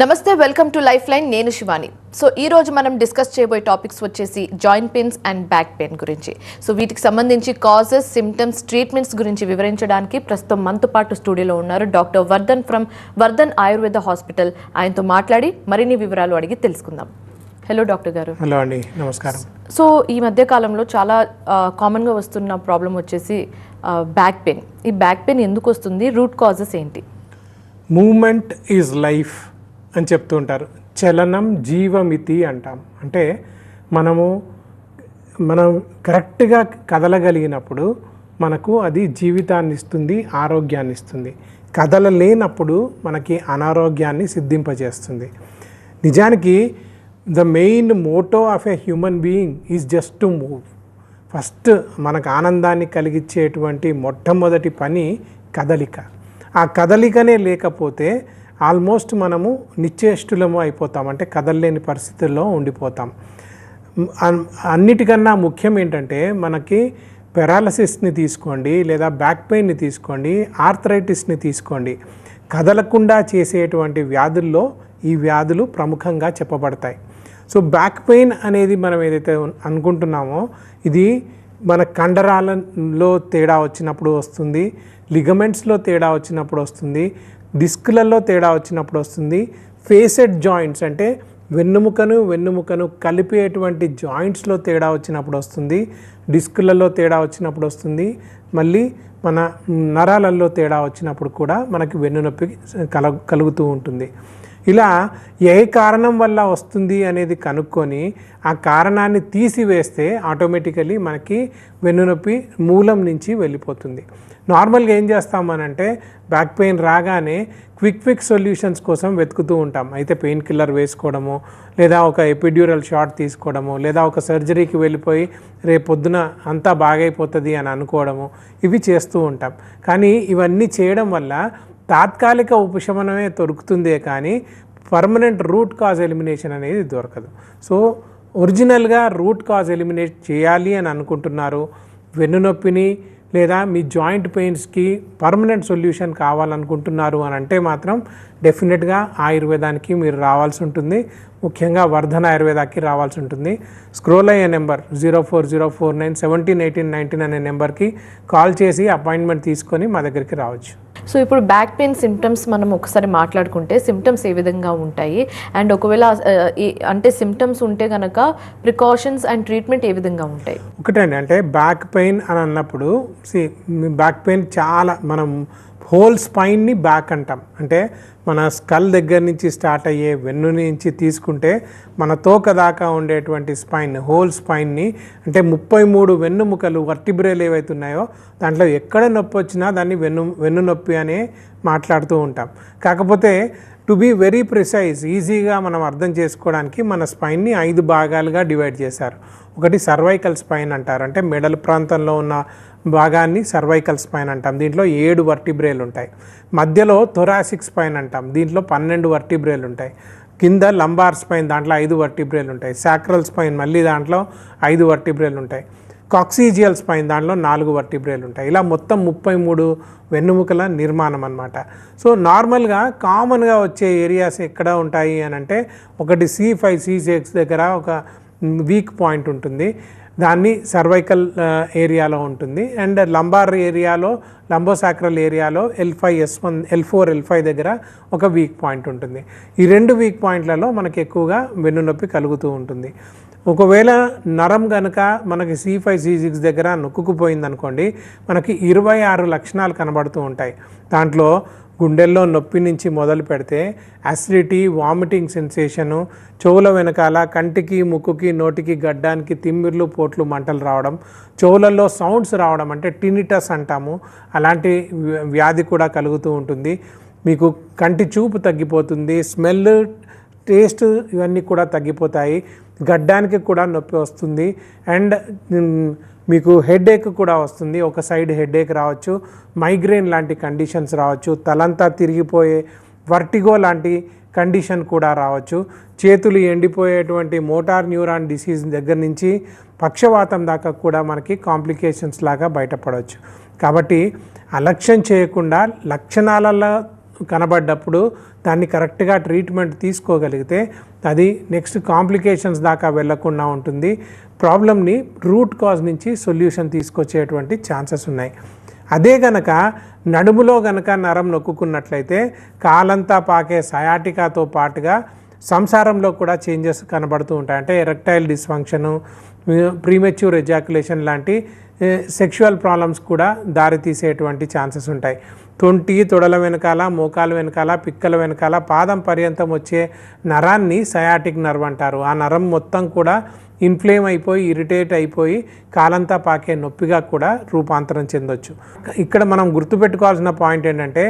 నమస్తే welcome to life line నేను Shivani. So ఈ రోజు మనం డిస్కస్ చేయబోయే టాపిక్స్ వచ్చేసి joint pains and back pain గురించి. సో వీటికి సంబంధించి కాజెస్ సిమ్టమ్స్ ట్రీట్మెంట్స్ గురించి వివరించడానికి ప్రస్తుతం మనతో పాటు స్టూడియోలో ఉన్నారు doctor Vardhan from Vardhan Ayurveda hospital. ఆయనతో మాట్లాడి మరిన్ని వివరాలు అడిగి తెలుసుకుందాం. హలో డాక్టర్ గారు. హలో అండి నమస్కారం. సో ఈ మధ్య కాలంలో చాలా కామన్గా వస్తున్న ప్రాబ్లం వచ్చేసి బ్యాక్ పెయిన్. ఈ బ్యాక్ పెయిన్ ఎందుకు వస్తుంది? రూట్ కాజెస్ ఏంటి? Movement is life. అని చెప్తూ ఉంటారు. చలనం జీవమితి అంటాం. అంటే మనము మనం కరెక్ట్గా కదలగలిగినప్పుడు మనకు అది జీవితాన్ని ఇస్తుంది ఆరోగ్యాన్ని ఇస్తుంది. కదలలేనప్పుడు మనకి అనారోగ్యాన్ని సిద్ధింపజేస్తుంది. నిజానికి the main motto of a human being is just to move. First మనకు ఆనందాన్ని కలిగించేటువంటి మొట్టమొదటి పని కదలిక. ఆ కదలికనే లేకపోతే ఆల్మోస్ట్ మనము నిశ్చేష్టులము అయిపోతాం. అంటే కదలలేని పరిస్థితుల్లో ఉండిపోతాం. అన్నిటికన్నా ముఖ్యం ఏంటంటే మనకి పెరాలసిస్ని తీసుకోండి లేదా బ్యాక్ పెయిన్ని తీసుకోండి ఆర్థరైటిస్ని తీసుకోండి. కదలకుండా చేసేటువంటి వ్యాధుల్లో ఈ వ్యాధులు ప్రముఖంగా చెప్పబడతాయి. సో బ్యాక్ పెయిన్ అనేది మనం ఏదైతే అనుకుంటున్నామో ఇది మన కండరాలలో తేడా వచ్చినప్పుడు వస్తుంది లిగమెంట్స్లో తేడా వచ్చినప్పుడు వస్తుంది డిస్క్లలో తేడా వచ్చినప్పుడు వస్తుంది. ఫేసెడ్ జాయింట్స్ అంటే వెన్నుముకను వెన్నుముకను కలిపేటువంటి జాయింట్స్లో తేడా వచ్చినప్పుడు వస్తుంది. డిస్కులలో తేడా వచ్చినప్పుడు వస్తుంది. మళ్ళీ మన నరాలల్లో తేడా వచ్చినప్పుడు కూడా మనకి వెన్నునొప్పి కల కలుగుతూ ఉంటుంది. ఇలా ఏ కారణం వల్ల వస్తుంది అనేది కనుక్కొని ఆ కారణాన్ని తీసివేస్తే ఆటోమేటికలీ మనకి వెన్నునొప్పి మూలం నుంచి వెళ్ళిపోతుంది. నార్మల్గా ఏం చేస్తామనంటే బ్యాక్ పెయిన్ రాగానే క్విక్ క్విక్ సొల్యూషన్స్ కోసం వెతుకుతూ ఉంటాం. అయితే పెయిన్ కిల్లర్ వేసుకోవడము లేదా ఒక ఎపిడ్యూరల్ షాట్ తీసుకోవడము లేదా ఒక సర్జరీకి వెళ్ళిపోయి రేపొద్దున అంతా బాగైపోతుంది అని అనుకోవడము ఇవి చేస్తూ ఉంటాం. కానీ ఇవన్నీ చేయడం వల్ల తాత్కాలిక ఉపశమనమే దొరుకుతుందే కానీ పర్మనెంట్ రూట్ కాజ్ ఎలిమినేషన్ అనేది దొరకదు. సో ఒరిజినల్గా రూట్ కాజ్ ఎలిమినేట్ చేయాలి అని అనుకుంటున్నారు. వెన్నునొప్పిని లేదా మీ జాయింట్ పెయిన్స్కి పర్మనెంట్ సొల్యూషన్ కావాలనుకుంటున్నారు అని అంటే మాత్రం డెఫినెట్గా ఆయుర్వేదానికి మీరు రావాల్సి ఉంటుంది. ముఖ్యంగా వర్ధన ఆయుర్వేదాకి రావాల్సి ఉంటుంది. స్క్రోల్ అయ్యే number zero four zero four nine seventeen eighteen nineteen అనే నెంబర్కి కాల్ చేసి అపాయింట్మెంట్ తీసుకొని మా దగ్గరికి రావచ్చు. సో ఇప్పుడు బ్యాక్ పెయిన్ సిమ్టమ్స్ మనం ఒకసారి మాట్లాడుకుంటే సిమ్టమ్స్ ఏ విధంగా ఉంటాయి? అండ్ ఒకవేళ అంటే సిమ్టమ్స్ ఉంటే కనుక ప్రికాషన్స్ అండ్ ట్రీట్మెంట్ ఏ విధంగా ఉంటాయి? ఒకటండి అంటే బ్యాక్ పెయిన్ అని అన్నప్పుడు బ్యాక్ పెయిన్ చాలా మనం హోల్ స్పైన్ని బ్యాక్ అంటాం. అంటే మన స్కల్ దగ్గర నుంచి స్టార్ట్ అయ్యే వెన్ను నుంచి తీసుకుంటే మన తోక దాకా ఉండేటువంటి స్పైన్ హోల్ స్పైన్ని అంటే ముప్పై మూడు వెన్నుముకలు వర్టిబ్రేలు ఏవైతే ఉన్నాయో దాంట్లో ఎక్కడ నొప్పి వచ్చినా దాన్ని వెన్ను వెన్ను నొప్పి అనే మాట్లాడుతూ ఉంటాం. కాకపోతే టు బీ వెరీ ప్రిసైజ్ ఈజీగా మనం అర్థం చేసుకోవడానికి మన స్పైన్ని ఐదు భాగాలుగా డివైడ్ చేశారు. ఒకటి సర్వైకల్ స్పైన్ అంటారు. అంటే మెడల్ ప్రాంతంలో ఉన్న భాగాన్ని సర్వైకల్ స్పైన్ అంటాం. దీంట్లో ఏడు వర్టిబ్రేలు ఉంటాయి. మధ్యలో థొరాసిక్ స్పైన్ అంటాం. దీంట్లో పన్నెండు వర్టిబ్రేలు ఉంటాయి. కింద లంబార్ స్పైన్ దాంట్లో ఐదు వర్టిబ్రేలు ఉంటాయి. సాక్రల్ స్పైన్ మళ్ళీ దాంట్లో ఐదు వర్టిబ్రేలు ఉంటాయి. కాక్సిజియల్ స్పైన్ దాంట్లో నాలుగు వర్టిబ్రేలు ఉంటాయి. ఇలా మొత్తం ముప్పై మూడు వెన్నుముకల నిర్మాణం అనమాట సో నార్మల్గా కామన్గా వచ్చే ఏరియాస్ ఎక్కడ ఉంటాయి అని అంటే ఒకటి సి ఫైవ్ సి సిక్స్ దగ్గర ఒక వీక్ పాయింట్ ఉంటుంది. దాన్ని సర్వైకల్ ఏరియాలో ఉంటుంది. అండ్ లంబార్ ఏరియాలో లంబోసాక్రల్ ఏరియాలో L five S one L four L five దగ్గర ఒక వీక్ పాయింట్ ఉంటుంది. ఈ రెండు వీక్ పాయింట్లలో మనకి ఎక్కువగా వెన్నునొప్పి కలుగుతూ ఉంటుంది. ఒకవేళ నరం కనుక మనకి సి ఫైవ్ సి సిక్స్ దగ్గర నొక్కుకుపోయింది అనుకోండి మనకి ఇరవై ఆరు లక్షణాలు కనబడుతూ ఉంటాయి. దాంట్లో గుండెల్లో నొప్పి నుంచి మొదలు పెడితే అసిడిటీ వామిటింగ్ సెన్సేషను చెవుల వెనకాల కంటికి ముక్కుకి నోటికి గడ్డానికి తిమ్మిర్లు పోట్లు మంటలు రావడం చెవులలో సౌండ్స్ రావడం అంటే టినిటస్ అంటాము. అలాంటి వ్యాధి కూడా కలుగుతూ ఉంటుంది. మీకు కంటి చూపు తగ్గిపోతుంది స్మెల్ టేస్ట్ ఇవన్నీ కూడా తగ్గిపోతాయి. గడ్డానికి కూడా నొప్పి వస్తుంది. అండ్ మీకు హెడేక్ కూడా వస్తుంది. ఒక సైడ్ హెడేక్ రావచ్చు. మైగ్రేన్ లాంటి కండిషన్స్ రావచ్చు. తలంతా తిరిగిపోయే వర్టిగో లాంటి కండిషన్ కూడా రావచ్చు. చేతులు ఎండిపోయేటువంటి మోటార్ న్యూరాన్ డిసీజ్ దగ్గర నుంచి పక్షవాతం దాకా కూడా మనకి కాంప్లికేషన్స్ లాగా బయటపడవచ్చు. కాబట్టి అలక్ష్యం చేయకుండా లక్షణాలలో కనబడ్డప్పుడు దాన్ని కరెక్ట్గా ట్రీట్మెంట్ తీసుకోగలిగితే అది నెక్స్ట్ కాంప్లికేషన్స్ దాకా వెళ్ళకుండా ఉంటుంది. ప్రాబ్లమ్ని రూట్ కాజ్ నుంచి సొల్యూషన్ తీసుకొచ్చేటువంటి ఛాన్సెస్ ఉన్నాయి. అదే గనక నడుములో గనక నరం నొక్కున్నట్లయితే కాలంతా పాకే సయాటికాతో పాటుగా సంసారంలో కూడా చేంజెస్ కనబడుతూ ఉంటాయి. అంటే ఎరెక్టైల్ డిస్ఫంక్షను ప్రీమెచ్యూర్ ఎజాక్యులేషన్ లాంటి సెక్షువల్ ప్రాబ్లమ్స్ కూడా దారితీసేటువంటి ఛాన్సెస్ ఉంటాయి. తొంటి తొడల వెనకాల మోకాల వెనకాల పిక్కల వెనకాల పాదం పర్యంతం వచ్చే నరాన్ని సయాటిక్ నర్వ్ అంటారు. ఆ నరం మొత్తం కూడా ఇన్ఫ్లేమ్ అయిపోయి ఇరిటేట్ అయిపోయి కాలంతా పాకే నొప్పిగా కూడా రూపాంతరం చెందొచ్చు. ఇక్కడ మనం గుర్తుపెట్టుకోవాల్సిన పాయింట్ ఏంటంటే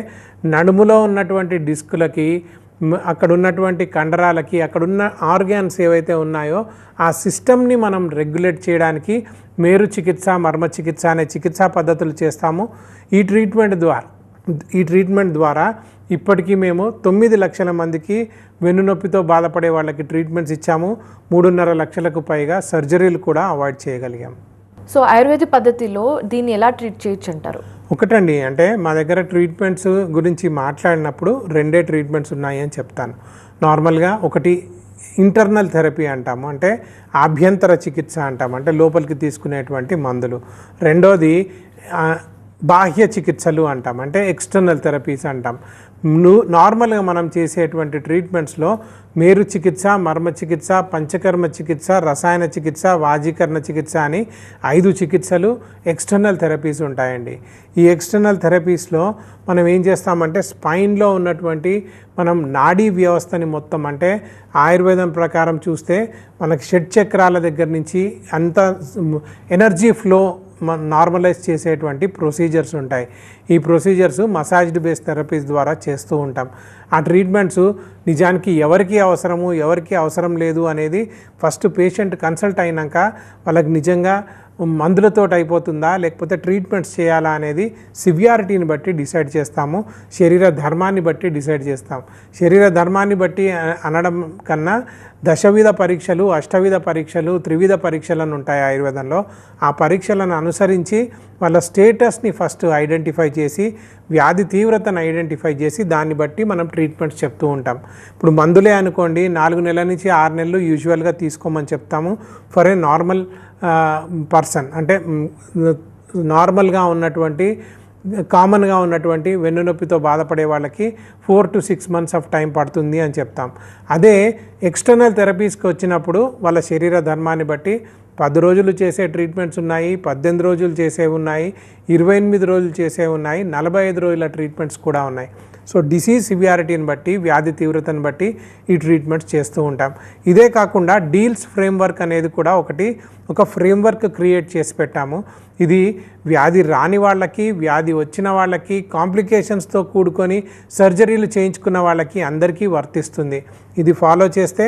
నడుములో ఉన్నటువంటి డిస్కులకి అక్కడ ఉన్నటువంటి కండరాలకి అక్కడున్న ఆర్గాన్స్ ఏవైతే ఉన్నాయో ఆ సిస్టమ్ని మనం రెగ్యులేట్ చేయడానికి మేరు చికిత్స మర్మ చికిత్స అనే చికిత్సా పద్ధతులు చేస్తాము. ఈ ట్రీట్మెంట్ ద్వారా ఈ ట్రీట్మెంట్ ద్వారా ఇప్పటికీ మేము తొమ్మిది లక్షల మందికి వెన్నునొప్పితో బాధపడే వాళ్ళకి ట్రీట్మెంట్స్ ఇచ్చాము. మూడున్నర లక్షలకు పైగా సర్జరీలు కూడా అవాయిడ్ చేయగలిగాం. సో ఆయుర్వేద పద్ధతిలో దీన్ని ఎలా ట్రీట్ చేయొచ్చు అంటారు? ఒకటండి అంటే మా దగ్గర ట్రీట్మెంట్స్ గురించి మాట్లాడినప్పుడు రెండే ట్రీట్మెంట్స్ ఉన్నాయి అని చెప్తాను. నార్మల్గా ఒకటి ఇంటర్నల్ థెరపీ అంటాము అంటే ఆభ్యంతర చికిత్స అంటాము అంటే లోపలికి తీసుకునేటువంటి మందులు. రెండోది బాహ్య చికిత్సలు అంటాం. అంటే ఎక్స్టర్నల్ థెరపీస్ అంటాం. నార్మల్గా మనం చేసేటువంటి ట్రీట్మెంట్స్లో మేరు చికిత్స మర్మ చికిత్స పంచకర్మ చికిత్స రసాయన చికిత్స వాజీకరణ చికిత్స అని ఐదు చికిత్సలు ఎక్స్టర్నల్ థెరపీస్ ఉంటాయండి. ఈ ఎక్స్టర్నల్ థెరపీస్లో మనం ఏం చేస్తామంటే స్పైన్లో ఉన్నటువంటి మనం నాడీ వ్యవస్థని మొత్తం అంటే ఆయుర్వేదం ప్రకారం చూస్తే మనకి షడ్ చక్రాల దగ్గర నుంచి అంత ఎనర్జీ ఫ్లో నార్మలైజ్ చేసేటువంటి ప్రొసీజర్స్ ఉంటాయి. ఈ ప్రొసీజర్స్ మసాజ్డ్ బేస్ థెరపీస్ ద్వారా చేస్తూ ఉంటాం. ఆ ట్రీట్మెంట్స్ నిజానికి ఎవరికి అవసరము ఎవరికి అవసరం లేదు అనేది ఫస్ట్ పేషెంట్ కన్సల్ట్ అయినాక వాళ్ళకి నిజంగా మందులతో అయిపోతుందా లేకపోతే ట్రీట్మెంట్స్ చేయాలా అనేది సివియారిటీని బట్టి డిసైడ్ చేస్తాము. శరీర ధర్మాన్ని బట్టి డిసైడ్ చేస్తాం. శరీర ధర్మాన్ని బట్టి అనడం కన్నా దశవిధ పరీక్షలు అష్టవిధ పరీక్షలు త్రివిధ పరీక్షలను ఉంటాయి ఆయుర్వేదంలో. ఆ పరీక్షలను అనుసరించి వాళ్ళ స్టేటస్ని ఫస్ట్ ఐడెంటిఫై చేసి వ్యాధి తీవ్రతను ఐడెంటిఫై చేసి దాన్ని బట్టి మనం ట్రీట్మెంట్స్ చెప్తూ ఉంటాం. ఇప్పుడు మందులే అనుకోండి నాలుగు నెలల నుంచి ఆరు నెలలు యూజువల్గా తీసుకోమని చెప్తాము. ఫర్ ఏ నార్మల్ పర్సన్ అంటే నార్మల్గా ఉన్నటువంటి కామన్గా ఉన్నటువంటి వెన్నునొప్పితో బాధపడే వాళ్ళకి four to six months of time పడుతుంది అని చెప్తాం. అదే ఎక్స్టర్నల్ థెరపీస్కి వచ్చినప్పుడు వాళ్ళ శరీర ధర్మాన్ని బట్టి పది రోజులు చేసే ట్రీట్మెంట్స్ ఉన్నాయి పద్దెనిమిది రోజులు చేసేవి ఉన్నాయి. ఇరవై ఎనిమిది రోజులు చేసే ఉన్నాయి నలభై ఐదు రోజుల ట్రీట్మెంట్స్ కూడా ఉన్నాయి. సో డిసీజ్ సివియారిటీని బట్టి వ్యాధి తీవ్రతను బట్టి ఈ ట్రీట్మెంట్స్ చేస్తూ ఉంటాం. ఇదే కాకుండా డీల్స్ ఫ్రేమ్వర్క్ అనేది కూడా ఒకటి ఒక ఫ్రేమ్వర్క్ క్రియేట్ చేసి పెట్టాము. ఇది వ్యాధి రాని వాళ్ళకి వ్యాధి వచ్చిన వాళ్ళకి కాంప్లికేషన్స్తో కూడుకొని సర్జరీలు చేయించుకున్న వాళ్ళకి అందరికీ వర్తిస్తుంది. ఇది ఫాలో చేస్తే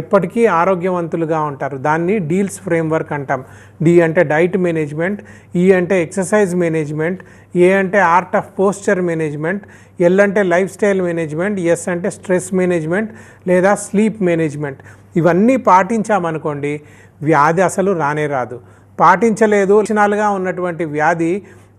ఎప్పటికీ ఆరోగ్యవంతులుగా ఉంటారు. దాన్ని డీల్స్ ఫ్రేమ్వర్క్ అంటాం. డి అంటే డైట్ మేనేజ్మెంట్ ఈ అంటే ఎక్సర్సైజ్ మేనేజ్మెంట్ ఏ అంటే art of posture management L అంటే లైఫ్ స్టైల్ మేనేజ్మెంట్ ఎస్ అంటే స్ట్రెస్ మేనేజ్మెంట్ లేదా స్లీప్ మేనేజ్మెంట్. ఇవన్నీ పాటించామనుకోండి వ్యాధి అసలు రానే రాదు. పాటించలేదు లక్షణాలుగా ఉన్నటువంటి వ్యాధి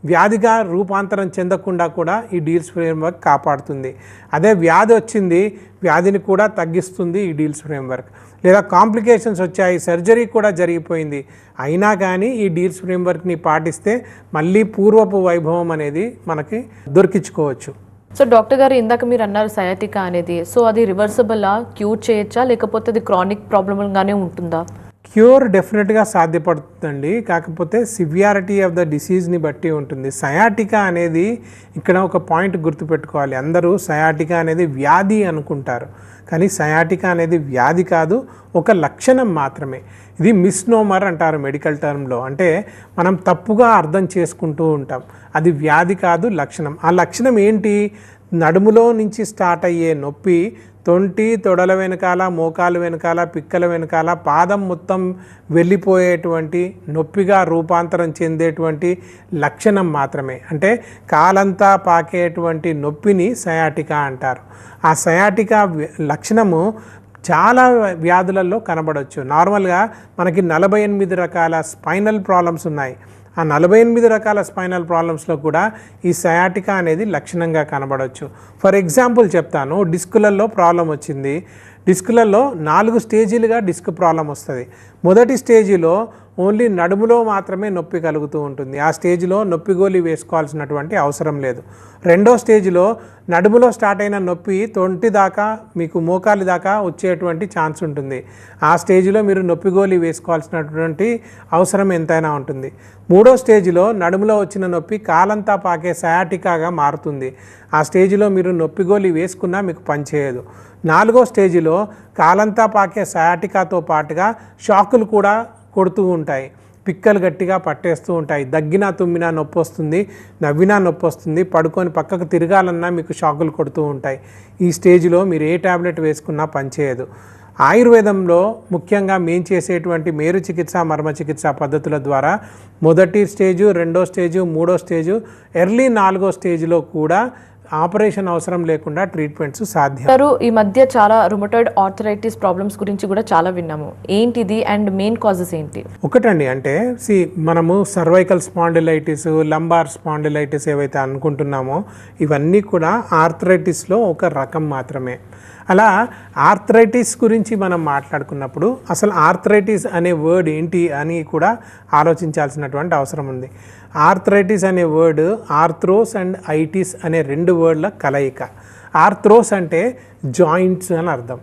వ్యాధిగా రూపాంతరం చెందకుండా కూడా ఈ డీల్స్ ఫ్రేమ్వర్క్ కాపాడుతుంది. అదే వ్యాధి వచ్చింది వ్యాధిని కూడా తగ్గిస్తుంది ఈ డీల్స్ ఫ్రేమ్వర్క్. లేదా కాంప్లికేషన్స్ వచ్చాయి సర్జరీ కూడా జరిగిపోయింది. అయినా కానీ ఈ డీల్స్ ఫ్రేమ్వర్క్ని పాటిస్తే మళ్ళీ పూర్వపు వైభవం అనేది మనకి దొరికించుకోవచ్చు. సో డాక్టర్ గారు ఇందాక మీరు అన్నారు సయాటికా అనేది. సో అది రివర్సబుల్లా క్యూర్ చేయొచ్చా? లేకపోతే అది క్రానిక్ ప్రాబ్లమ్గానే ఉంటుందా? క్యూర్ డెఫినెట్గా సాధ్యపడుతుందండి. కాకపోతే సివియారిటీ ఆఫ్ ద డిసీజ్ని బట్టి ఉంటుంది. సయాటికా అనేది ఇక్కడ ఒక పాయింట్ గుర్తుపెట్టుకోవాలి. అందరూ సయాటికా అనేది వ్యాధి అనుకుంటారు. కానీ సయాటికా అనేది వ్యాధి కాదు ఒక లక్షణం మాత్రమే. ఇది మిస్నోమర్ అంటారు మెడికల్ టర్మ్లో. అంటే మనం తప్పుగా అర్థం చేసుకుంటూ ఉంటాం. అది వ్యాధి కాదు లక్షణం. ఆ లక్షణం ఏంటి? నడుములో నుంచి స్టార్ట్ అయ్యే నొప్పి తొంటి తొడల వెనకాల మోకాలు వెనకాల పిక్కల వెనకాల పాదం మొత్తం వెళ్ళిపోయేటువంటి నొప్పిగా రూపాంతరం చెందేటువంటి లక్షణం మాత్రమే. అంటే కాలంతా పాకేటువంటి నొప్పిని సయాటికా అంటారు. ఆ సయాటికా లక్షణము చాలా వ్యాధులలో కనబడవచ్చు నార్మల్గా మనకి నలభై ఎనిమిది రకాల స్పైనల్ ప్రాబ్లమ్స్ ఉన్నాయి. ఆ నలభై ఎనిమిది రకాల స్పైనల్ ప్రాబ్లమ్స్లో కూడా ఈ సయాటికా అనేది లక్షణంగా కనబడవచ్చు ఫర్ ఎగ్జాంపుల్ చెప్తాను డిస్కులలో ప్రాబ్లం వచ్చింది. డిస్కులలో నాలుగు స్టేజీలుగా డిస్క్ ప్రాబ్లం వస్తుంది. మొదటి స్టేజీలో ఓన్లీ నడుములో మాత్రమే నొప్పి కలుగుతూ ఉంటుంది. ఆ స్టేజ్లో నొప్పి గోలి వేసుకోవాల్సినటువంటి అవసరం లేదు. రెండో స్టేజ్లో నడుములో స్టార్ట్ అయిన నొప్పి తొంటి దాకా మీకు మోకాలి దాకా వచ్చేటువంటి ఛాన్స్ ఉంటుంది. ఆ స్టేజ్లో మీరు నొప్పి గోలి వేసుకోవాల్సినటువంటి అవసరం ఎంతైనా ఉంటుంది. మూడో స్టేజ్లో నడుములో వచ్చిన నొప్పి కాలంతా పాకే సయాటికాగా మారుతుంది. ఆ స్టేజ్లో మీరు నొప్పి గోలి వేసుకున్నా మీకు పనిచేయదు నాలుగో స్టేజిలో కాలంతా పాకే సయాటికాతో పాటుగా షాకులు కూడా కొడుతూ ఉంటాయి. పిక్కలు గట్టిగా పట్టేస్తూ ఉంటాయి. దగ్గినా తుమ్మినా నొప్పి వస్తుంది నవ్వినా నొప్పి వస్తుంది పడుకొని పక్కకు తిరగాలన్నా మీకు షాకులు కొడుతూ ఉంటాయి. ఈ స్టేజ్లో మీరు ఏ ట్యాబ్లెట్ వేసుకున్నా పనిచేయదు. ఆయుర్వేదంలో ముఖ్యంగా మేం చేసేటువంటి మేరు చికిత్స మర్మ చికిత్స పద్ధతుల ద్వారా మొదటి స్టేజు రెండో స్టేజు మూడో స్టేజు ఎర్లీ నాలుగో స్టేజ్లో కూడా ఆపరేషన్ అవసరం లేకుండా ట్రీట్మెంట్స్ సాధ్యం. ఈ మధ్య చాలా రుమటాయిడ్ ఆర్థరైటిస్ ప్రాబ్లమ్స్ గురించి కూడా చాలా విన్నాము. ఏంటిది అండ్ మెయిన్ కాజెస్ ఏంటి? ఒకటండి అంటే సి మనము సర్వైకల్ స్పాండిలైటిస్ లంబార్ స్పాండిలైటిస్ ఏవైతే అనుకుంటున్నామో ఇవన్నీ కూడా ఆర్థరైటిస్లో ఒక రకం మాత్రమే. అలా ఆర్థరైటిస్ గురించి మనం మాట్లాడుకున్నప్పుడు అసలు ఆర్థరైటిస్ అనే వర్డ్ ఏంటి అని కూడా ఆలోచించాల్సినటువంటి అవసరం ఉంది. ఆర్థరైటిస్ అనే వర్డ్ ఆర్థ్రోస్ అండ్ ఐటిస్ అనే రెండు వర్డ్ల కలయిక. ఆర్థ్రోస్ అంటే జాయింట్స్ అని అర్థం.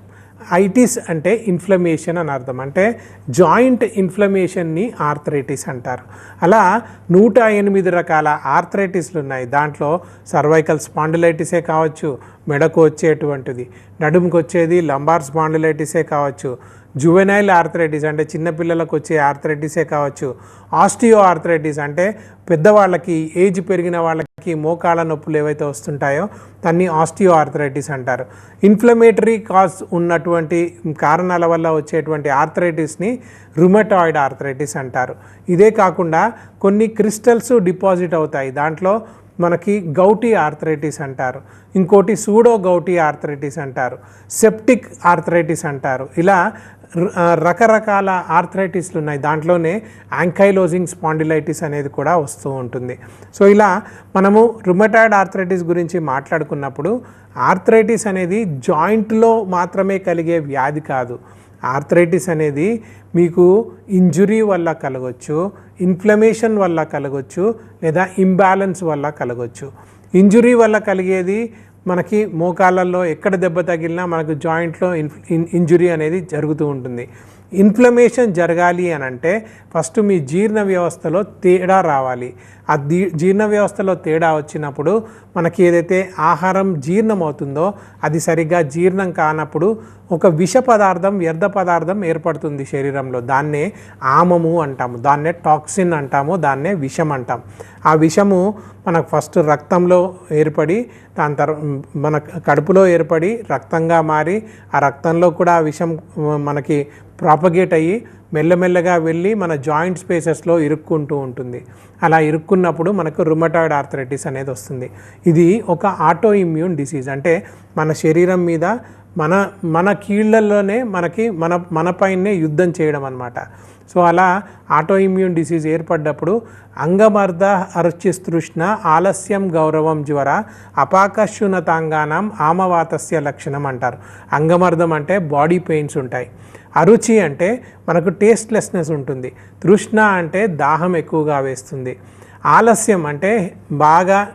ఐటిస్ అంటే ఇన్ఫ్లమేషన్ అని అర్థం. అంటే జాయింట్ ఇన్ఫ్లమేషన్ని ఆర్థరైటిస్ అంటారు. అలా నూట ఎనిమిది రకాల ఆర్థరైటిస్లు ఉన్నాయి దాంట్లో సర్వైకల్ స్పాండిలైటిసే కావచ్చు మెడకు వచ్చేటువంటిది నడుముకు వచ్చేది లంబార్ స్పాండిలైటిసే కావచ్చు జువెనైల్ ఆర్థరైటిస్ అంటే చిన్నపిల్లలకు వచ్చే ఆర్థరైటిసే కావచ్చు. ఆస్టియో ఆర్థరైటిస్ అంటే పెద్దవాళ్ళకి ఏజ్ పెరిగిన వాళ్ళకి మోకాళ్ళ నొప్పులు ఏవైతే వస్తుంటాయో దాన్ని ఆస్టియో ఆర్థరైటిస్ అంటారు. ఇన్ఫ్లమేటరీ కాజ్ ఉన్నటువంటి కారణాల వల్ల వచ్చేటువంటి ఆర్థరైటిస్ని రుమటాయిడ్ ఆర్థరైటిస్ అంటారు. ఇదే కాకుండా కొన్ని క్రిస్టల్స్ డిపాజిట్ అవుతాయి. దాంట్లో మనకి గౌటీ ఆర్థరైటిస్ అంటారు. ఇంకోటి సూడో గౌటీ ఆర్థరైటిస్ అంటారు. సెప్టిక్ ఆర్థరైటిస్ అంటారు. ఇలా రకరకాల ఆర్థరైటిస్లు ఉన్నాయి. దాంట్లోనే యాంకైలోజింగ్ స్పాండిలైటిస్ అనేది కూడా వస్తూ ఉంటుంది. సో ఇలా మనము రుమటాయిడ్ ఆర్థరైటిస్ గురించి మాట్లాడుకున్నప్పుడు ఆర్థరైటిస్ అనేది జాయింట్లో మాత్రమే కలిగే వ్యాధి కాదు. ఆర్థరైటిస్ అనేది మీకు ఇంజురీ వల్ల కలగొచ్చు ఇన్ఫ్లమేషన్ వల్ల కలగొచ్చు లేదా ఇంబ్యాలెన్స్ వల్ల కలగొచ్చు. ఇంజురీ వల్ల కలిగేది మనకి మోకాళ్ళల్లో ఎక్కడ దెబ్బ తగిలినా మనకు జాయింట్లో ఇన్ ఇంజురీ అనేది జరుగుతూ ఉంటుంది. ఇన్ఫ్లమేషన్ జరగాలి అని అంటే ఫస్ట్ మీ జీర్ణ వ్యవస్థలో తేడా రావాలి. ఆ దీ జీర్ణ వ్యవస్థలో తేడా వచ్చినప్పుడు మనకి ఏదైతే ఆహారం జీర్ణం అవుతుందో అది సరిగ్గా జీర్ణం కానప్పుడు ఒక విష పదార్థం వ్యర్థ పదార్థం ఏర్పడుతుంది శరీరంలో. దాన్నే ఆమము అంటాము. దాన్నే టాక్సిన్ అంటాము. దాన్నే విషం అంటాం. ఆ విషము మనకు ఫస్ట్ రక్తంలో ఏర్పడి దాని తర్వాత మన కడుపులో ఏర్పడి రక్తంగా మారి ఆ రక్తంలో కూడా ఆ విషం మనకి ప్రాపగేట్ అయ్యి మెల్లమెల్లగా వెళ్ళి మన జాయింట్ స్పేసెస్లో ఇరుక్కుంటూ ఉంటుంది. అలా ఇరుక్కున్నప్పుడు మనకు రుమటాయిడ్ ఆర్థరైటిస్ అనేది వస్తుంది. ఇది ఒక ఆటో ఇమ్యూన్ డిసీజ్ అంటే మన శరీరం మీద మన మన కీళ్ళల్లోనే మనకి మన మనపైనే యుద్ధం చేయడం అనమాట సో అలా ఆటో ఇమ్యూన్ డిసీజ్ ఏర్పడ్డప్పుడు అంగమర్ద అరుచిస్తృష్ణ ఆలస్యం గౌరవం జ్వర అపాకశునతాంగానం ఆమవాతస్య లక్షణం అంటారు. అంగమర్దం అంటే బాడీ పెయిన్స్ ఉంటాయి. అరుచి అంటే మనకు టేస్ట్లెస్నెస్ ఉంటుంది. తృష్ణ అంటే దాహం ఎక్కువగా వేస్తుంది. ఆలస్యం అంటే బాగా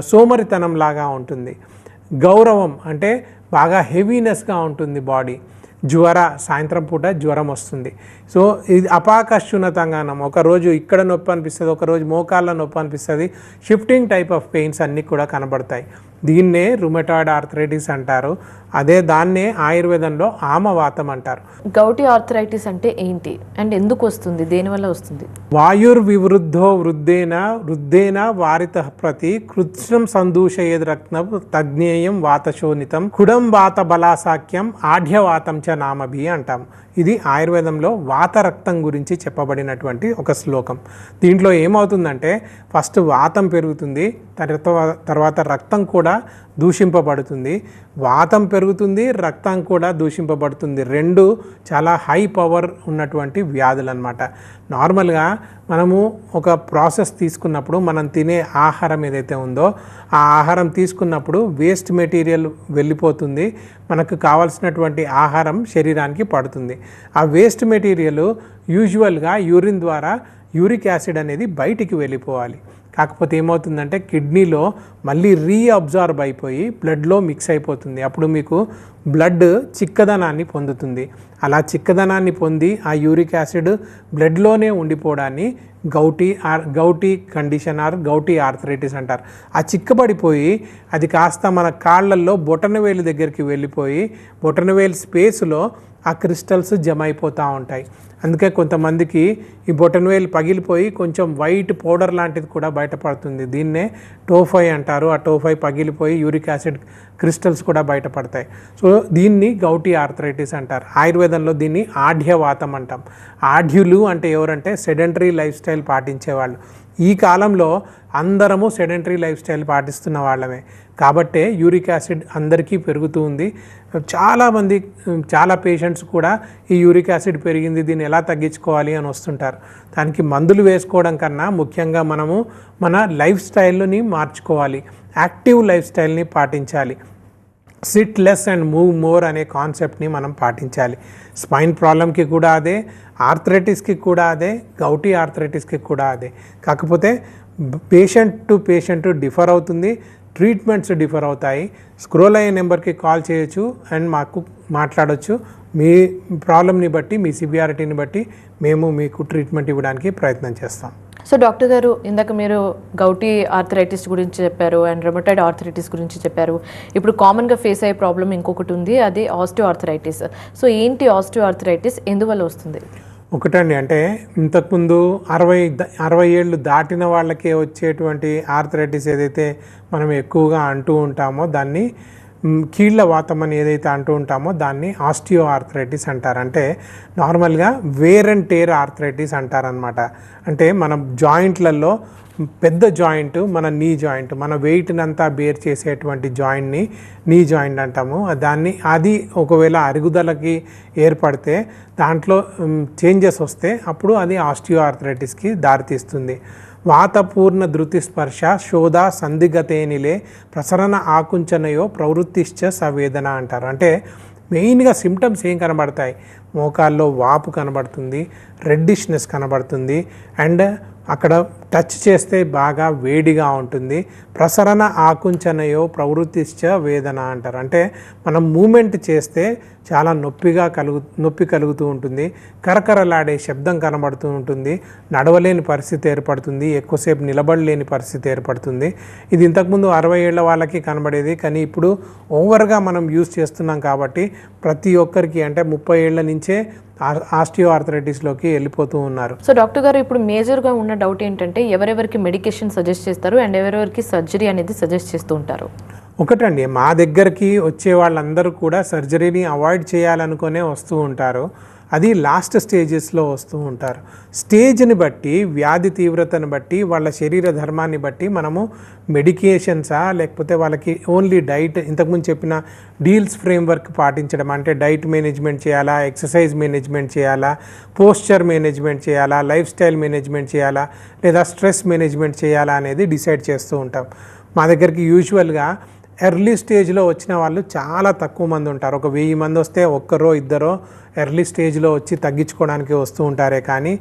సోమరితనం లాగా ఉంటుంది. గౌరవం అంటే బాగా హెవీనెస్గా ఉంటుంది బాడీ జ్వర సాయంత్రం పూట జ్వరం వస్తుంది. సో ఇది అపాకశునతంగానం ఒకరోజు ఇక్కడ నొప్పి అనిపిస్తుంది ఒకరోజు మోకాళ్ళ నొప్పి అనిపిస్తుంది. షిఫ్టింగ్ టైప్ ఆఫ్ పెయిన్స్ అన్నీ కూడా కనబడతాయి. దీన్నే రుమటాయిడ్ ఆర్థరైటిస్ అంటారు. అదే దాన్నే ఆయుర్వేదంలో ఆమవాతం అంటారు. గౌటి ఆర్థరైటిస్ అంటే ఏంటి? అండ్ ఎందుకు వస్తుంది? దేనివల్ల వస్తుంది? వాయుర్వివృద్ధో వృద్ధేన? వృద్ధేన? వారిత ప్రతి కృత్స్నం సందూషయేద్ రత్నం తజ్ఞేయం వాతశోనితం కుడం వాత బలాసాఖ్యం ఆఢ్యవాతం చ నామభి అంటాం. ఇది ఆయుర్వేదంలో వాత రక్తం గురించి చెప్పబడినటువంటి ఒక శ్లోకం. దీంట్లో ఏమవుతుందంటే ఫస్ట్ వాతం పెరుగుతుంది తర్వాత తర్వాత రక్తం కూడా దూషింపబడుతుంది. వాతం పెరుగుతుంది రక్తం కూడా దూషింపబడుతుంది. రెండు చాలా హై పవర్ ఉన్నటువంటి వ్యాధులు అనమాట నార్మల్గా మనము ఒక ప్రాసెస్ తీసుకున్నప్పుడు మనం తినే ఆహారం ఏదైతే ఉందో ఆ ఆహారం తీసుకున్నప్పుడు వేస్ట్ మెటీరియల్ వెళ్ళిపోతుంది. మనకు కావాల్సినటువంటి ఆహారం శరీరానికి పడుతుంది. ఆ వేస్ట్ మెటీరియల్ యూజువల్గా యూరిన్ ద్వారా యూరిక్ యాసిడ్ అనేది బయటికి వెళ్ళిపోవాలి. కాకపోతే ఏమవుతుందంటే కిడ్నీలో మళ్ళీ రీఅబ్జార్బ్ అయిపోయి బ్లడ్లో మిక్స్ అయిపోతుంది. అప్పుడు మీకు బ్లడ్ చిక్కదనాన్ని పొందుతుంది. అలా చిక్కదనాన్ని పొంది ఆ యూరిక్ యాసిడ్ బ్లడ్లోనే ఉండిపోవడాన్ని gouty or gouty condition or gouty arthritis అంటారు. ఆ చిక్కబడిపోయి అది కాస్త మన కాళ్ళల్లో బొటనవేలు దగ్గరికి వెళ్ళిపోయి బొటనవేలు స్పేస్లో ఆ క్రిస్టల్స్ జమ అయిపోతూ ఉంటాయి. అందుకే కొంతమందికి ఈ బొటన్వేలు పగిలిపోయి కొంచెం వైట్ పౌడర్ లాంటిది కూడా బయటపడుతుంది. దీన్నే టోఫై అంటారు. ఆ టోఫై పగిలిపోయి యూరిక్ యాసిడ్ క్రిస్టల్స్ కూడా బయటపడతాయి. సో దీన్ని గౌటీ ఆర్థరైటిస్ అంటారు. ఆయుర్వేదంలో దీన్ని ఆఢ్యవాతం అంటాం. ఆఢ్యులు అంటే ఎవరంటే సెడెంటరీ లైఫ్ స్టైల్ పాటించేవాళ్ళు. ఈ కాలంలో అందరము సెడెంటరీ లైఫ్ స్టైల్ పాటిస్తున్న వాళ్ళమే. కాబట్టే యూరిక్ యాసిడ్ అందరికీ పెరుగుతూ ఉంది. చాలామంది చాలా పేషెంట్స్ కూడా ఈ యూరిక్ యాసిడ్ పెరిగింది దీన్ని ఎలా తగ్గించుకోవాలి అని వస్తుంటారు. దానికి మందులు వేసుకోవడం కన్నా ముఖ్యంగా మనము మన లైఫ్ స్టైల్ని మార్చుకోవాలి. యాక్టివ్ లైఫ్ స్టైల్ని పాటించాలి. Sit less and move more అనే కాన్సెప్ట్ని మనం పాటించాలి. స్పైన్ ప్రాబ్లమ్కి కూడా అదే ఆర్థరైటిస్కి కూడా అదే గౌటీ ఆర్థరైటిస్కి కూడా అదే. కాకపోతే పేషెంట్ టు పేషెంట్ డిఫర్ అవుతుంది ట్రీట్మెంట్స్ డిఫర్ అవుతాయి. స్క్రోల్ అయ్యే నెంబర్కి కాల్ చేయొచ్చు అండ్ మాకు మాట్లాడవచ్చు మీ ప్రాబ్లమ్ని బట్టి మీ సివియారిటీని బట్టి మేము మీకు ట్రీట్మెంట్ ఇవ్వడానికి ప్రయత్నం చేస్తాం. సో డాక్టర్ గారు ఇందాక మీరు గౌటీ ఆర్థరైటిస్ గురించి చెప్పారు అండ్ రెమటైడ్ ఆర్థరైటిస్ గురించి చెప్పారు. ఇప్పుడు కామన్గా ఫేస్ అయ్యే ప్రాబ్లం ఇంకొకటి ఉంది అది ఆస్టియో ఆర్థరైటిస్ సో ఏంటి ఆస్టియో ఆర్థరైటిస్ ఎందువల్ల వస్తుంది? ఒకటండి అంటే ఇంతకుముందు అరవై అరవై ఏళ్ళు దాటిన వాళ్ళకే వచ్చేటువంటి ఆర్థరైటిస్ ఏదైతే మనం ఎక్కువగా అంటూ ఉంటామో దాన్ని కీళ్ళ వాతం అని ఏదైతే అంటూ ఉంటామో దాన్ని ఆస్టియో ఆర్థరైటిస్ అంటారు. అంటే నార్మల్గా వేర్ అండ్ టేర్ ఆర్థరైటిస్ అంటారనమాట అంటే మనం జాయింట్లలో పెద్ద జాయింట్ మన నీ జాయింట్ మన వెయిట్ని అంతా బేర్ చేసేటువంటి జాయింట్ని నీ జాయింట్ అంటాము. దాన్ని అది ఒకవేళ అరుగుదలకి ఏర్పడితే దాంట్లో చేంజెస్ వస్తే అప్పుడు అది ఆస్టియో ఆర్థరైటిస్కి దారితీస్తుంది. వాతపూర్ణ ధృతి స్పర్శ శోధ సందిగతేనిలే ప్రసరణ ఆకుంచనయో ప్రవృత్తిశ్చ సవేదన అంటారు. అంటే మెయిన్గా సిమ్టమ్స్ ఏం కనబడతాయి? మోకాల్లో వాపు కనబడుతుంది రెడ్డిష్నెస్ కనబడుతుంది అండ్ అక్కడ టచ్ చేస్తే బాగా వేడిగా ఉంటుంది ప్రసరణ ఆకుంచనయో ప్రవృత్తిశ్చ వేదన అంటారు. అంటే మనం మూమెంట్ చేస్తే చాలా నొప్పిగా కలుగు నొప్పి కలుగుతూ ఉంటుంది. కరకరలాడే శబ్దం కనబడుతూ ఉంటుంది. నడవలేని పరిస్థితి ఏర్పడుతుంది. ఎక్కువసేపు నిలబడలేని పరిస్థితి ఏర్పడుతుంది. ఇది ఇంతకుముందు అరవై ఏళ్ళ వాళ్ళకి కనబడేది. కానీ ఇప్పుడు ఓవర్గా మనం యూజ్ చేస్తున్నాం కాబట్టి ప్రతి ఒక్కరికి అంటే ముప్పై ఏళ్ళ నుంచే ఆస్టియో ఆర్థరైటిస్లోకి వెళ్ళిపోతూ ఉన్నారు. సో డాక్టర్ గారు ఇప్పుడు మేజర్గా ఉన్న డౌట్ ఏంటంటే ఎవరెవరికి మెడికేషన్ సజెస్ట్ చేస్తారు అండ్ ఎవరెవరికి సర్జరీ అనేది సజెస్ట్ చేస్తూ ఉంటారు? ఒకటండి మా దగ్గరికి వచ్చే వాళ్ళందరూ కూడా సర్జరీని అవాయిడ్ చేయాలనుకునే వస్తూ ఉంటారు. అది లాస్ట్ స్టేజెస్లో వస్తూ ఉంటారు. స్టేజ్ని బట్టి వ్యాధి తీవ్రతను బట్టి వాళ్ళ శరీర ధర్మాన్ని బట్టి మనము మెడికేషన్సా లేకపోతే వాళ్ళకి ఓన్లీ డైట్ ఇంతకుముందు చెప్పిన డీల్స్ ఫ్రేమ్వర్క్ పాటించడం అంటే డైట్ మేనేజ్మెంట్ చేయాలా ఎక్సర్సైజ్ మేనేజ్మెంట్ చేయాలా పోస్చర్ మేనేజ్మెంట్ చేయాలా లైఫ్ స్టైల్ మేనేజ్మెంట్ చేయాలా లేదా స్ట్రెస్ మేనేజ్మెంట్ చేయాలా అనేది డిసైడ్ చేస్తూ ఉంటాం. మా దగ్గరికి యూజువల్గా ఎర్లీ స్టేజ్లో వచ్చిన వాళ్ళు చాలా తక్కువ మంది ఉంటారు. ఒక వెయ్యి మంది వస్తే ఒక్కరో ఇద్దరో ఎర్లీ స్టేజ్లో వచ్చి తగ్గించుకోవడానికి వస్తూ ఉంటారే కానీ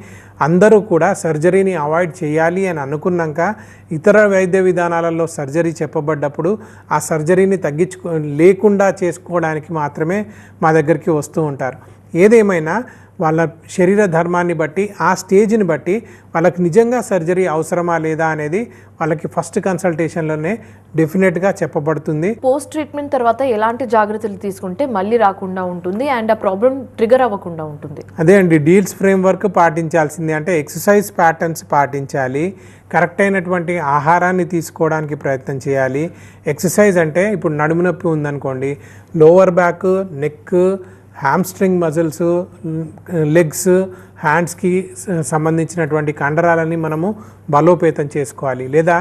అందరూ కూడా సర్జరీని అవాయిడ్ చేయాలి అని అనుకున్నాక ఇతర వైద్య విధానాలలో సర్జరీ చెప్పబడ్డప్పుడు ఆ సర్జరీని తగ్గించుకో లేకుండా చేసుకోవడానికి మాత్రమే మా దగ్గరికి వస్తూ ఉంటారు. ఏదేమైనా వాళ్ళ శరీర ధర్మాన్ని బట్టి ఆ స్టేజ్ని బట్టి వాళ్ళకి నిజంగా సర్జరీ అవసరమా లేదా అనేది వాళ్ళకి ఫస్ట్ కన్సల్టేషన్లోనే డెఫినెట్గా చెప్పబడుతుంది. పోస్ట్ ట్రీట్మెంట్ తర్వాత ఎలాంటి జాగ్రత్తలు తీసుకుంటే మళ్ళీ రాకుండా ఉంటుంది అండ్ ఆ ప్రాబ్లం ట్రిగర్ అవ్వకుండా ఉంటుంది? అదే అండి డీల్స్ ఫ్రేమ్వర్క్ పాటించాల్సింది. అంటే ఎక్సర్సైజ్ ప్యాటర్న్స్ పాటించాలి కరెక్ట్ అయినటువంటి ఆహారాన్ని తీసుకోవడానికి ప్రయత్నం చేయాలి. ఎక్సర్సైజ్ అంటే ఇప్పుడు నడుము నొప్పి ఉందనుకోండి lower back neck hamstring muscles legs హ్యాండ్స్కి సంబంధించినటువంటి కండరాలని మనము బలోపేతం చేసుకోవాలి. లేదా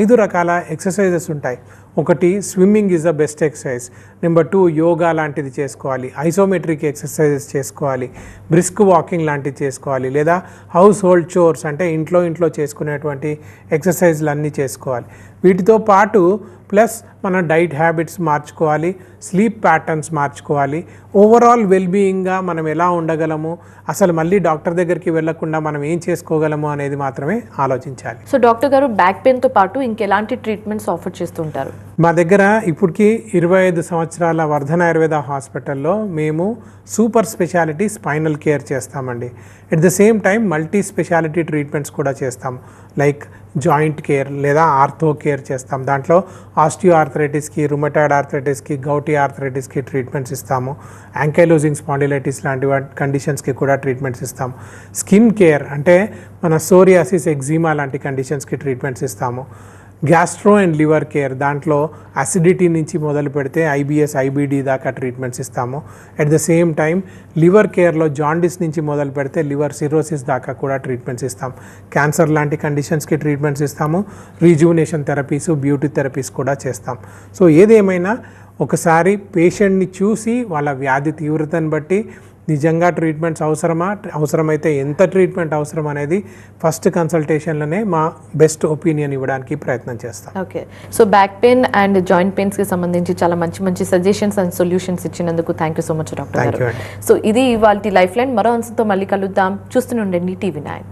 ఐదు రకాల ఎక్సర్సైజెస్ ఉంటాయి. ఒకటి swimming is the best exercise number two yoga లాంటిది చేసుకోవాలి. ఐసోమెట్రిక్ ఎక్సర్సైజెస్ చేసుకోవాలి. బ్రిస్క్ వాకింగ్ లాంటివి చేసుకోవాలి. లేదా హౌస్ హోల్డ్ చోర్స్ అంటే ఇంట్లో ఇంట్లో చేసుకునేటువంటి ఎక్సర్సైజ్లు అన్నీ చేసుకోవాలి. వీటితో పాటు ప్లస్ మన డైట్ హ్యాబిట్స్ మార్చుకోవాలి స్లీప్ ప్యాటర్న్స్ మార్చుకోవాలి. ఓవరాల్ వెల్బీయింగ్గా మనం ఎలా ఉండగలము? అసలు మళ్ళీ డాక్టర్ దగ్గరికి వెళ్ళకుండా మనం ఏం చేసుకోగలము అనేది మాత్రమే ఆలోచించాలి. సో డాక్టర్ గారు బ్యాక్ పెయిన్తో పాటు ఇంకెలాంటి ట్రీట్మెంట్స్ ఆఫర్ చేస్తుంటారు? మా దగ్గర ఇప్పటికి ఇరవై ఐదు సంవత్సరాల వర్ధన ఆయుర్వేద హాస్పిటల్లో మేము సూపర్ స్పెషాలిటీ స్పైనల్ కేర్ చేస్తామండి. At the same time multi speciality treatments కూడా చేస్తాం. లైక్ జాయింట్ కేర్ లేదా ఆర్థో కేర్ చేస్తాం. దాంట్లో ఆస్టియో ఆర్థరైటిస్కి రుమటాయిడ్ ఆర్థరైటిస్కి గౌటీ ఆర్థరైటిస్కి ట్రీట్మెంట్స్ ఇస్తాము. యాంకైలోజింగ్ స్పాండిలైటిస్ లాంటి కండిషన్స్కి కూడా ట్రీట్మెంట్స్ ఇస్తాము. స్కిన్ కేర్ అంటే మన సోరియాసిస్ ఎగ్జిమా లాంటి కండిషన్స్కి ట్రీట్మెంట్స్ ఇస్తాము. గ్యాస్ట్రో అండ్ లివర్ కేర్ దాంట్లో అసిడిటీ నుంచి మొదలు పెడితే ఐబిఎస్ ఐబిడి దాకా ట్రీట్మెంట్స్ ఇస్తాము. At the same time liver కేర్లో jaundice నుంచి మొదలు పెడితే లివర్ సిరోసిస్ దాకా కూడా ట్రీట్మెంట్స్ ఇస్తాం. క్యాన్సర్ లాంటి కండిషన్స్కి ట్రీట్మెంట్స్ ఇస్తాము. రీజువినేషన్ థెరపీస్ బ్యూటీ థెరపీస్ కూడా చేస్తాం. సో ఏదేమైనా ఒకసారి పేషెంట్ని చూసి వాళ్ళ వ్యాధి తీవ్రతను బట్టి నిజంగా ట్రీట్మెంట్స్ అవసరమా? అవసరమైతే ఎంత ట్రీట్మెంట్ అవసరం అనేది ఫస్ట్ కన్సల్టేషన్లోనే మా బెస్ట్ ఒపీనియన్ ఇవ్వడానికి ప్రయత్నం చేస్తాం. Okay. So back pain and joint పెయిన్స్కి సంబంధించి చాలా మంచి మంచి సజెషన్స్ అండ్ సొల్యూషన్స్ ఇచ్చినందుకు thank you so much doctor. So ఇది ఇవాళ లైఫ్ లైన్ మరో అంశంతో మళ్ళీ కలుద్దాం. చూస్తూనే ఉండండి టీవీ నైన్.